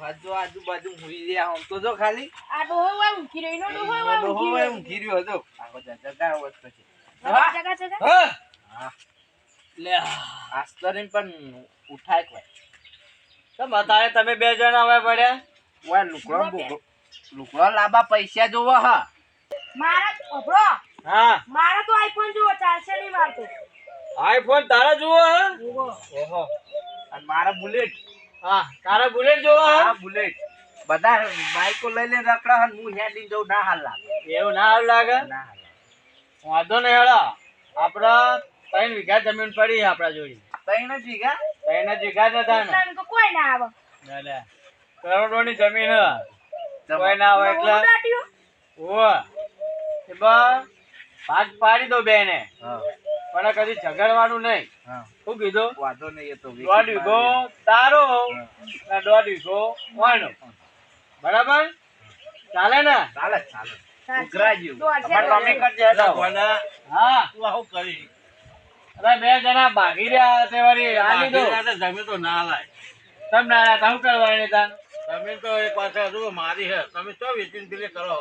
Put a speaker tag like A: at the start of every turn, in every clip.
A: ડોહા જો આજુબાજુ હુઈ રહ્યા આમ તો જો ખાલી.
B: આ ડોહો હોય ઊંઘી રહ્યો, ડોહો હોય
A: ડોહો હોય
B: રહ્યો.
A: ઊંઘી રહ્યો હતો આખો જગા વસ્તુ છે
B: જગા, જગા, જગા.
C: હા.
A: હા.
C: લે
A: આસ્તરીન પણ ઉઠાય કોઈ.
C: તો અત્યારે તમે બે જણા હવે પડ્યા
A: ઓય લુકડો લુકડો લાંબા પૈસા જોવો હા.
B: મારા
C: હા.
B: મારા તો આઈફોન જુઓ ચાલશે નહીં મારતો
C: આઈફોન તારા જુઓ હા?
A: ઓહો. અને મારા બુલેટ.
C: હા તારા બુલેટ જોવો
A: હા? બુલેટ. બધા બાઈકો લઈ લઈને રખડા હું હેડી જઉં ના હાલ લાગે.
C: એવું ના હાલ લાગે?
A: ના હાલ
C: વાંધો નહીં હેડો. આપડા ત્રણ વીઘા જમીન પડી આપડા જોડી.
A: ત્રણ જ વીઘા?
C: ત્રણ જ વીઘા જ ને.
B: કોઈ ના આવે.
C: લે, લે. કરોડોની જમીન હે. કોઈ ના હોય એટલે ભાગ પાડી દો બેને.
A: હા.
C: પણ કદી ઝઘડવાનું નહીં.
A: હા.
C: શું કીધું?
A: વાંધો નહીં એ તો
C: દોઢ વીઘો તારો ને દોઢ વીઘો વાણો બરાબર? ચાલે ને?
A: ચાલે ચાલે. તમે
C: બે જણા ભાગી રહ્યા તે વળી આ
D: જમીન તો ના લાય.
C: તમ ના તમે કરવાની તાન
D: જમીન તો એ હજુ મારી હે તમે તો વેચીને પેલી કરો?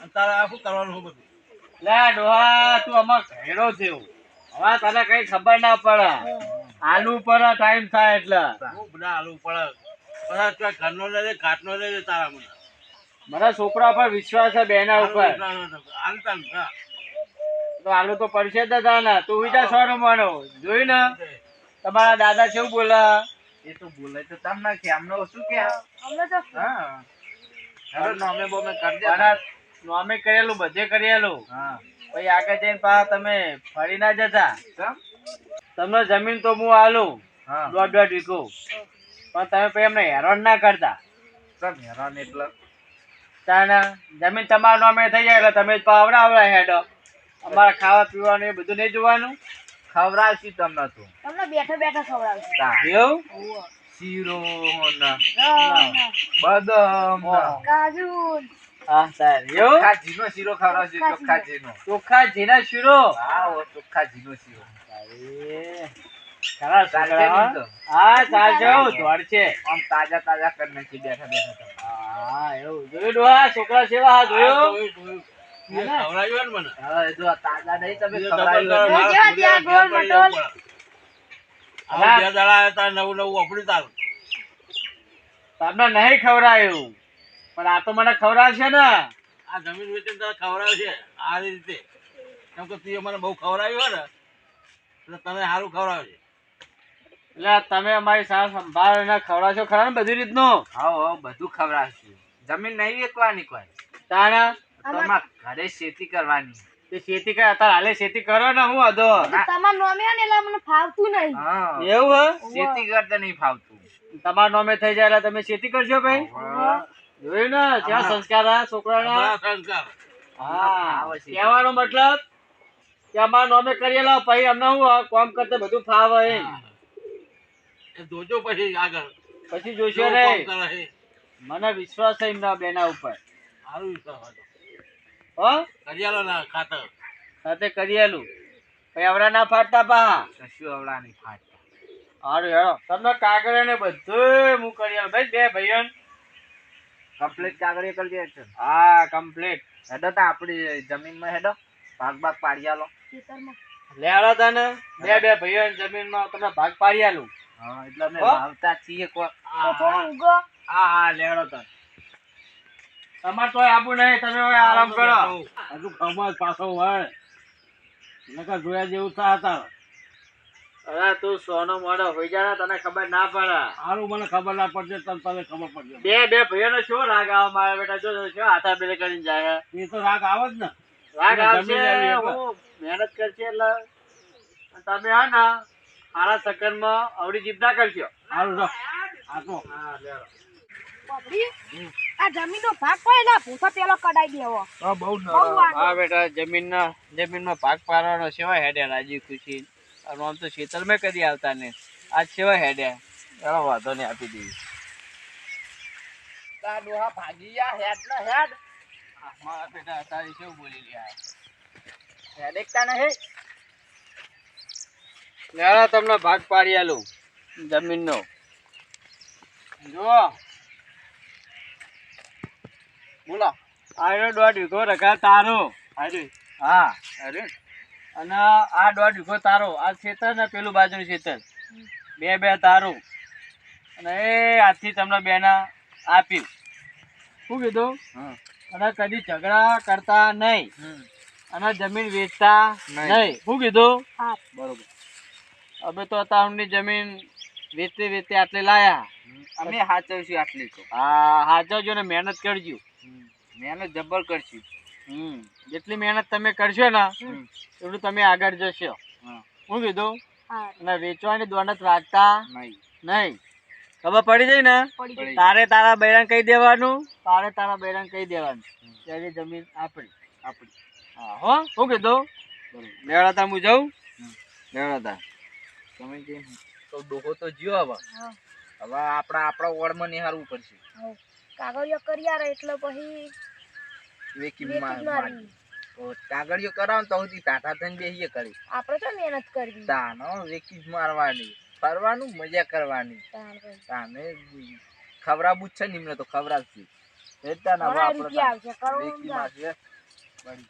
D: અને તારે આ શું કરવાનું બધું?
C: લે ડોહા તું આમાં ઘેડો થયો હવે તને કઈ ખબર ના પડે. આલુ પર ટાઈમ થાય એટલે.
D: હું બધા આલુ પડે. ઘરનો લે ઘાટનો લઈ લે તારા મને.
C: મારા છોકરા પર વિશ્વાસ છે બેના ઉપર. તો આલુ તો પડશે જ હતા ને. તું વિચાર સો રમવાનો જોઈ ને? તમારા દાદા કેવું બોલા?
A: એ તો બોલે તો તમને કે આમનો શું કે?
B: અમને તો
A: હા. નોમે બોમે કરજે
C: મારા નોમે કરેલું બધે કરેલું.
A: હા.
C: પછી આગળ જઈને પા તમે ફરી ના જતા. તમને જમીન તો હું આલું
A: હા.
C: દોઢ દોઢ વીકું પણ તમે પછી એમને હેરાન ના કરતા.
A: હેરાન એટલે?
C: તાના જમીન તમારા નામે થઈ જાય એટલે તમે જ પાવડાવડા હેડો. અમારે ખાવા પીવાનું એ બધું નહીં જોવાનું.
A: ખવડાવશી તમને તો.
B: તમને બેઠો બેઠો ખવડાવશી.
C: એવું?
A: શીરો બદામ
B: કાજુ
C: હા સાહેબ.
A: ચોખા ઘીનો શીરો ખવડાવશું ચોખા ઘીનો
C: ચોખા જીના શીરો.
A: હા ઓ ચોખ્ખા ઘીનો શીરો
C: ખરા હા દોડ છે.
A: આમ તાજા તાજા કરી નાખી બેઠા બેઠા તમે.
C: હા એવું. જોયું ડોહા છોકરા સેવા હા જોયું?
D: જોયું, જોયું. એ ખવડાવ્યું ને મને?
A: તાજા નહીં તમે
D: બે દાડા નવું નવું વાપર્યું તારું.
C: તમને નહીં ખવડાયું. પણ આ તો મને ખવડાવશે ને.
D: આ જમીન વેચીને તારે ખવડાવશે આ રીતે. કેમ કે તું મને બહુ ખવડાવ્યું હોય ને એટલે તને સારું ખવડાવશે
C: એટલે તમે અમારી સાર સંભાળ ને ખવડાવશો ખરા ને બધી રીતનું?
A: હા હા બધું ખવડાવશું. જમીન નહીં વેચવાની કોઈ
C: તાણા?
A: તમારા ઘરે ખેતી કરવાની.
C: તે ખેતી કરે અત્યારે હાલે ખેતી કરો ને હું અધો.
B: તમાર નામે ને એટલે મને ફાવતું નહીં.
C: એવું હે?
A: ખેતી કરતા નહીં ફાવતું.
C: તમાર નોમે થઈ જાય એટલે તમે ખેતી કરશો ભાઈ?
A: હા.
C: જોયું ને? ત્યાં સંસ્કાર આ છોકરાના?
D: સંસ્કાર.
C: હા. કહેવાનો મતલબ કે અમારા નામે કરેલા પછી અમને હું કોમ કરતા બધું ફાવે? એમ
D: એ જોજો પછી આગળ.
C: પછી જોશે રે. મને વિશ્વાસ છે એમના બેના ઉપર.
D: સારું વિશ્વાસ હતો.
C: હો?
D: કરિયાલો ના ખાતર.
C: સાથે કરિયાલું. પછી આવડા ના ફાટતા પા
A: કશું અવળા નહીં ફાટતા.
C: હારું હેડો. તમને કાગળ ને બધું હું કરિયેલું. ભાઈ બે ભાઈઓ
A: કમ્પ્લીટ કાગળિયા કરી દે છે.
C: હા કમ્પ્લીટ
A: હેડો તો આપણી જમીનમાં હેડો. ભાગ ભાગ પાડી આલો.
B: ખેતરમાં.
C: લેવડો તને. બે બે ભાઈઓ જમીનમાં તમને ભાગ પાડી આલું.
A: હા એટલે અમે
C: હો?
A: વાવતા છીએ કો
B: તો
C: હા. હા લેવડો તને. તમાર તોય આબુ નહીં તમે હવે આરામ કરો.
D: હજુ ખમા પાછો હોય. નકર જોયા જેવું થા હતા.
C: અરે તું સોનો મોડો હોઈ જા તને ખબર ના પડે.
D: સારું મને ખબર ના પડશે તને તને ખબર પડશે
C: બે બે ભાઈઓને શું રાગ આવે મારા બેટા? જો જો, શું હાથા બેલે કરીને જાય.
D: એ તો રાગ આવે જ ને.
C: રાગ આવશે હું મહેનત કરશે એટલે તમે હા ને સારા સેકન્ડમાં અવળી જીપ ના કરશો.
D: સારું જો. આ તો.
B: બાપડી, આ જમીનનો ભાગ પડે ને ભૂસા પેલો કડાઈ દેવો.
A: બહુ
B: બહુ
C: હા બેટા જમીનના જમીનમાં ભાગ પાડવાનો છે હેડે રાજી ખુશી. અને આમ તો શીતળમાં કદી આવતા નહીં. આજ સેવા હેડે. ચાલો વાંધો નહીં આપી
A: તા ડોહા ભાગી જા હેડ ને હેડ.
C: મારા બેટા તારી કેવું બોલી રહ્યા
A: હેડ એકતા નહીં.
C: લેવા તમને ભાગ પાડી આલું જમીનનો. જો.
A: બોલા.
C: આનો દોઢ વીઘો રખા તારો. અરે હા. અરે અને આ દોઢ વીઘો તારો. આ ખેતર ને પેલું બાજુનું ખેતર. બે બે તારું. અને એ આજથી તમને બેના આપ્યું શું કીધું? અને કદી ઝઘડા કરતા નહીં. અને જમીન વેચતા
A: નહીં.
C: શું કીધું? બરોબર. અમે તો તાઉની જમીન વેચતે વેચતે આટલે લાયા.
A: અમે હાચવશું આટલી તો.
C: હા હાચવજો ને મહેનત કરજો.
A: મહેનત જબ્બર કરશું.
C: જેટલી મહેનત તમે કરશો ને. એટલું તમે આગળ જશો.
A: હું.
C: શું કીધું? અને વેચવાની દોનત રાખતા
A: નહીં.
C: નહીં. ખબર પડી જાય ને? તારે તારા બૈરાને કહી દેવાનું. તારે તારા બૈરાને કહી દેવાનું. ત્યારે જમીન આપણી.
A: આપણી.
C: હા હો. શું કીધું? મેળાતા હું જાઉં? મેળાતા
A: તમે કે તો ડોહો તો જ્યો હવે. હવે આપણા આપણા વોર્ડમાં નિહારવું પડશે.
B: હા. કાગળિયો કરી આરે એટલે પછી
A: વેકી
B: વેચી
A: માં-
B: જ મારવી.
A: તો કાગળિયો કરાવ તો સુધી ટાટા થઈને બેહીએ કરી
B: આપણે તો મહેનત કરવી.
A: તાનો વેકી મારવાની. ફરવાનું મજા કરવાની. તાને ખવડાવવું જ છે ને તો ખવડાવશું. એ જ તાને હવે આપણે વેકી મારજે બડી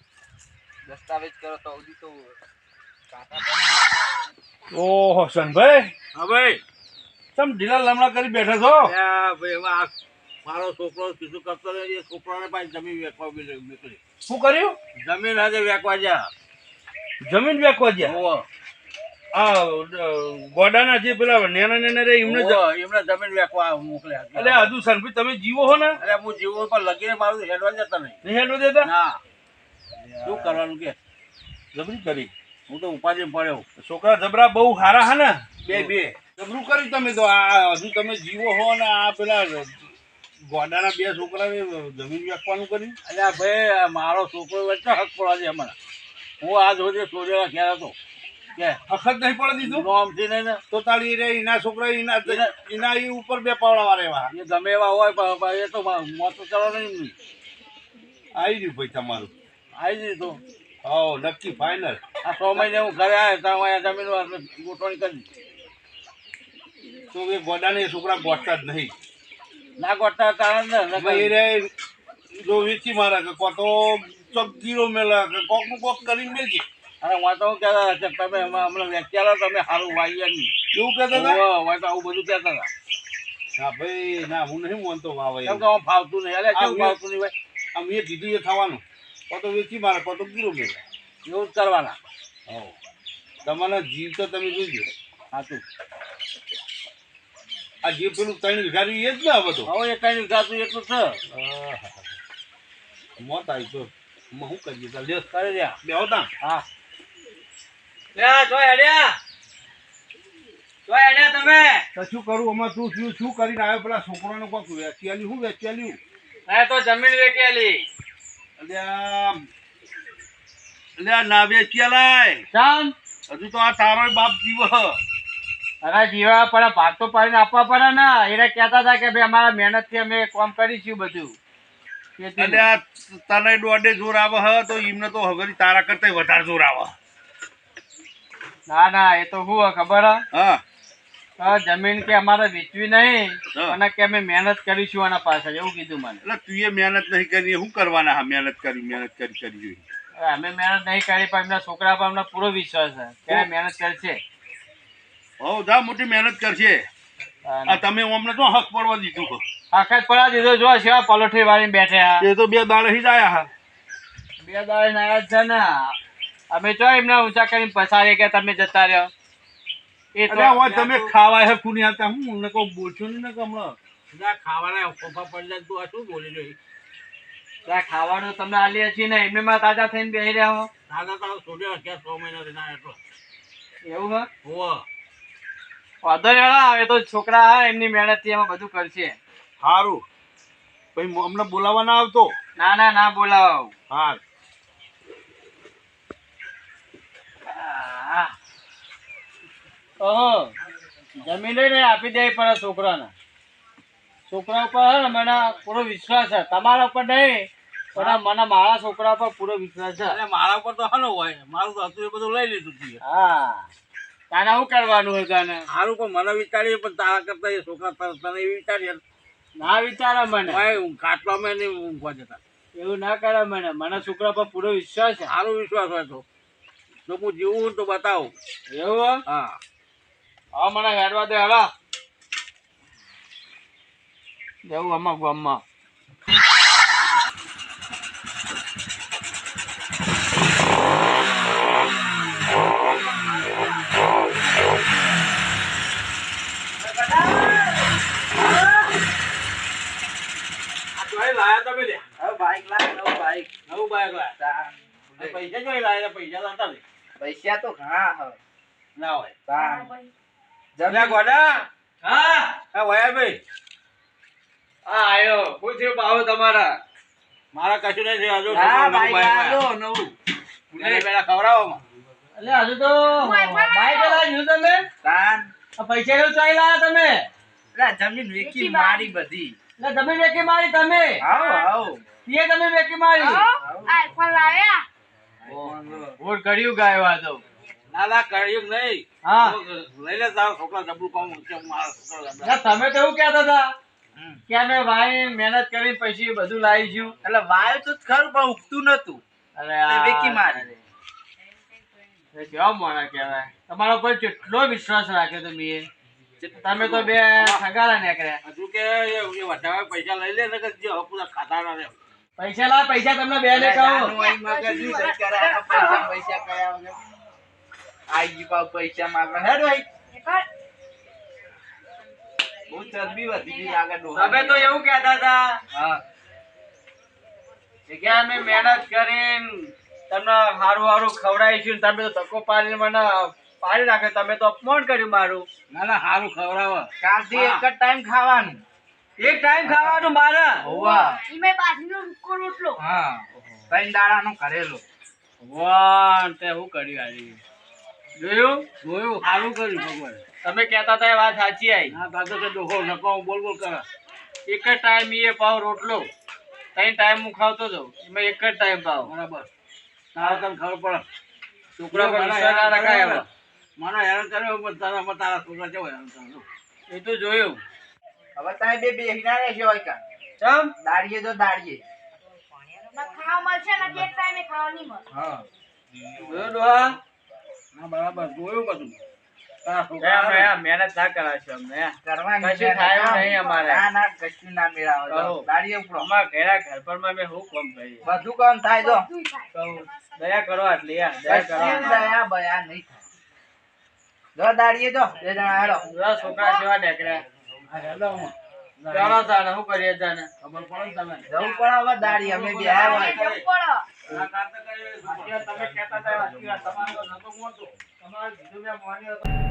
A: દસ્તાવેજ કરો તો સુધી તો
D: ઓહો શનભાઈ હા ભાઈ. તમે ઢીલા લમણા કરી બેઠા છો? ભાઈ હવે આ મારો છોકરો કીધું કરતો એ છોકરાને પાછી જમીન વેચવા નીકળી.
E: શું કર્યું?
D: જમીન આજે વેચવા જ્યાં?
E: જમીન વેચવા જ્યાં? આ ગોડાના જે પેલા નેના નેના રે એમને જ-
D: એમને જમીન વેચવા મોકલ્યા
E: હજુ સંભી તમે જીવો હો ને?
D: એટલે હું જીવો પર લગીને મારું હેડવા જતા નહીં.
E: નહીં હેડવા દેતા?
D: ના. શું કરવાનું કે?
E: જબરી કરી.
D: હું તો ઉપાધિ પડ્યો
E: છોકરા જબરા બહુ સારા હા ને?
D: બે બે.
E: જબરું કર્યું તમે તો. આ હજુ તમે જીવો હો ને આ પેલા ગોડાના બે છોકરા જમીન વેચવાનું કર્યું?
D: અલ્યા ભાઈ મારો છોકરો વચ્ચે હક પડવા દે અમારા હું આ જોજે સોજેલા ક્યારે હતો. કે
E: અખત નહીં પડે દીધું?
D: નોમથી નહીં ને
E: તો તાળી રે એના છોકરા એના એના એ ઉપર બે પાવડા વાળા
D: એ ગમે એવા હોય એ તો મોત ચાલો નહીં.
E: આવી ગયું ભાઈ તમારું.
D: આવી દીધું
E: હો નક્કી ફાઇનલ
D: આ સો મહિને હું ઘરે આવ્યો ત્યાં અહીંયા જમીન ગોઠવણી કરી.
E: તો એ ગોડાને છોકરા ગોઠતા જ નહીં.
D: ના કોટા ને
E: હવે રે જો વેચી મારે કે કો ચોક ગીરો મેલા કે કોકનું કોક કરીને મેલજે
D: અને હું તો હું કહેતા હતા તમે હમણાં વેચ્યા તમે સારું વાવ્યા નહીં
E: એવું કહેતા હતા?
D: ઓહો, આવું બધું કહેતા હતા.
E: ના ભાઈ ના હું નહીં માનતો વાવા
D: કેમ. કે આમ ફાવતું નહીં. કેવું ફાવતું નહીં ભાઈ?
E: આ મેં કીધું એ થવાનું. કો તો વેચી મારે કો તો ગીરો મેલા.
D: એવું જ કરવાના.
E: હો તમારા જીવ તો તમે જોઈજો
D: સાચું
E: આ જે પેલું ત્રણ વિઘારી એ જ ને આ બધું?
D: હવે ત્રણ કઈ ગાતું એટલું છે.
E: મોત આવી તો હું કરીએ? તાર લ્યો.
D: કરે દે
E: બેહો તા
D: હા.
C: લે જો હેડ્યા. જો હેડ્યા તમે.
E: તો શું કરું? આમાં તું શું શું કરીને આવ્યો? પેલા છોકરાને કોક વેચી આલ્યું શું વેચી આલ્યું
C: મેં તો જમીન વેકેલી
E: અલ્યા અલ્યા ના વેચી
C: લાય
E: હજુ તો આ તારો બાપ જીવ. હ.
C: અરે જીવા પણ ભાગ તો પાડીને આપવા પડે ને એને કહેતા હતા કે ભાઈ અમારા મહેનતથી અમે કામ કરીશું બધું. ખેતીનું.
E: આ તને દોઢે જોર આવે હ તો એમને તો હવે તારા કરતા વધારે જોર આવે.
C: ના ના એ તો હું ખબર હે?
E: હા.
C: જમીન કે અમારે વેચવી નહીં અને કે અમે મહેનત કરીશું આના પાછળ એવું કીધું મને.
E: એટલે તું એ મહેનત નહીં કરી શું કરવાના હા મહેનત કરી મહેનત કરી કરી જોઈ
C: અમે મહેનત નહીં કરી પણ એમના છોકરા પર અમને પૂરો વિશ્વાસ છે. કે મહેનત કરશે.
E: જા મોટી મહેનત કરશે. આ તમે અમને તો હક પડવા દીધું હ.
C: આખા જ પડા દીધો જો સેવા પલોઠી વાળી બેઠે. આ.
E: એ તો બે દાડે જ આયા હા.
C: બે દાડે જ છે ને. અમે તો એમને ઊંચા કરીને પસારી કે તમે જતા રહ્યો. એ તો
E: તમે ખાવા હે કુની આતા હું ને બોલશો નહીં ને કમળ હમણાં.
D: ના ખાવાના ખોફા પડી જાય તું આ શું બોલી રહી
C: ત્યાં ખાવાનું તમને આલી છીએ ને એમને માં તાજા થઈને બેસી રહ્યા હો.
D: દાદા તારો છોડ્યો ક્યાં છ મહિના ના એટલો
C: એવું હા?
D: હોવો.
C: વાંધો નહીં હળો, તો છોકરા હા એમની મહેનતથી એમાં બધું કરશે.
E: સારું પછી અમને બોલાવવા ના આવતો?
C: ના ના ના બોલાવ.
E: હા
C: ઓહો જમીન લઈને આપી દે પડે છોકરાને. છોકરા ઉપર હે મને પૂરો વિશ્વાસ છે. તમારા ઉપર નહીં પણ મને મારા છોકરા પર પૂરો વિશ્વાસ છે.
D: મારા ઉપર તો હાલો હોય. મારું તો હતું એ બધું લઈ લીધું
C: હા. તાને શું કરવાનું હોય તને?
D: સારું પણ મને વિચારીએ પણ તારા કરતા એ છોકરા તને તને એ વિચારીએ.
C: ના વિચારે મને.
D: હું કાટવામાં નહીં ઊંઘવા જતા.
C: એવું ના કરે મને. મને છોકરા પર પૂરો વિશ્વાસ છે.
D: સારો વિશ્વાસ હોય તો. જો હું જીવું તો બતાવું.
C: એવું હા.
D: હા
C: મને હેડવા દે હલા જવું આમાં ગામમાં
D: આ ચોય લાયા તમે લે
A: હવે બાઈક લાવ નવું બાઈક
D: નવું બાઈક લાયા
A: તાન.
D: આ પૈસા જોઈ લાયા પૈસા તો હતા ને
A: પૈસા તો ઘણા હવે
D: ના હોય.
A: તાન.
D: લે
A: જમીન
D: ગોડા.
C: હા.
D: હા વયાભાઈ
C: હા આયો. પૂછ્યું ભાવ તમારા.
D: મારા કશું નહીં થયું હજુ
A: હા લાવ્યો
D: લાયા.
A: નવું.
D: પેલા પેલા ખવડાવો.
C: એટલે હજુ તો બાઈક લાવ્યું તમે?
A: તાન.
C: આ પૈસા કેવું ચાલી લાયા તમે?
A: એટલે જમીન વેકી મારી બધી.
C: એટલે તમે વેકી મારી તમે?
A: આવો આવો
C: એ તમે વેકી મારી.
B: આઈફોન લાવ્યા.
C: વોટ કર્યું ગાયો આ તો.
D: ના ના નહીં.
C: હા.
D: લઈ લે તારો છોકરા ડબલું કામ છે મારા છોકરા
C: તમે તો એવું કહેતા હતા કે અમે ભાઈ મહેનત કરી પછી બધું લાવી છું
A: એટલે વાય તો ખરું પણ ઉગતું નતું
C: અરે
A: તે વેકી મારી.
C: કેવા મોણા કહેવાય. તમારા પર કેટલો વિશ્વાસ રાખ્યો તમે તમે તો બે સગાડા નીકળ્યા.
D: હજુ કે એ એ વધારે પૈસા લઈ લે ને જે પૂરા ખાતા ના
C: પૈસા લા પૈસા તમને બે ને કહો
A: પૈસા પૈસા કયા વગર. આઈ પાછું પૈસા મારવા. હેડ ભાઈ. બહુ ચરબી વધી ગઈ લાગે.
C: તમે તો એવું કહેતા હતા
A: હા.
C: કે અમે મહેનત કરીને તમને સારું સારું ખવડાવીશું તમે તો ધક્કો પાડીને મને પાડી નાખે તમે તો અપમાન કર્યું મારું.
D: ના ના સારું ખવડાવો.
A: કાલથી એક જ ટાઈમ ખાવાનું.
C: એક ટાઈમ ખાવાનું મારે.
A: હોવા.
B: ઈમે બાજરીનો રૂકો રોટલો.
A: હા. ત્રણ દાડાનો કરેલો
C: વાહ તે હું કર્યું આજે જોયું?
D: જોયું. સારું કર્યું ભગવાન.
C: તમે કહેતા હતા એ વાત સાચી આવી
D: ના તાતો કે ડોહો નકો બોલ બોલ કરા.
C: એક જ ટાઈમ એ પાવ રોટલો. ત્રણ ટાઈમ હું ખાવતો હતો એમાં એક જ ટાઈમ પાવ.
D: બરાબર. તારે તને ખબર પડે?
C: છોકરા પર વિશ્વાસ ના રખાય
D: મને હેરાન કર્યો પણ તારા માં તારા છોકરા કેવો હેરાન કર્યો
C: એ તો જોયું.
A: હવે તમે બે બેહી ના રહેશો હોય કાં.
C: ચમ?
A: દાડીએ તો દાડીએ
B: ખાવા મળશે ને એક ટાઈમે ખાવા નહીં મળે
A: હા.
C: જોયું ડોહા?
D: હા બરાબર જોયું બધું. છોકરા
C: મહેનત ના કરાવશું અમને. કશું થાય નહીં અમારે.
A: ના ના કશું ના મેળાવે
C: કહો.
A: ઉપડો.
C: અમારા ઘેરા ઘર પર મેં શું કામ કરીએ?
A: બધું કામ થાય જો
C: કહું દયા કરો આટલી દયા કરો
A: દયા બયા નહીં જો દાડીએ જો બે જણા હેડો
C: બધા છોકરા જેવા નીકળ્યા
D: હા,
C: ચાલો તાને શું કરીએ તાને
D: ખબર પડે તમે
A: જવું પડે હવે દાડી અમે બે
C: તમે કહેતા હતા તમારો નતો મોટો. તમારે કીધું મેં માન્યો હતો.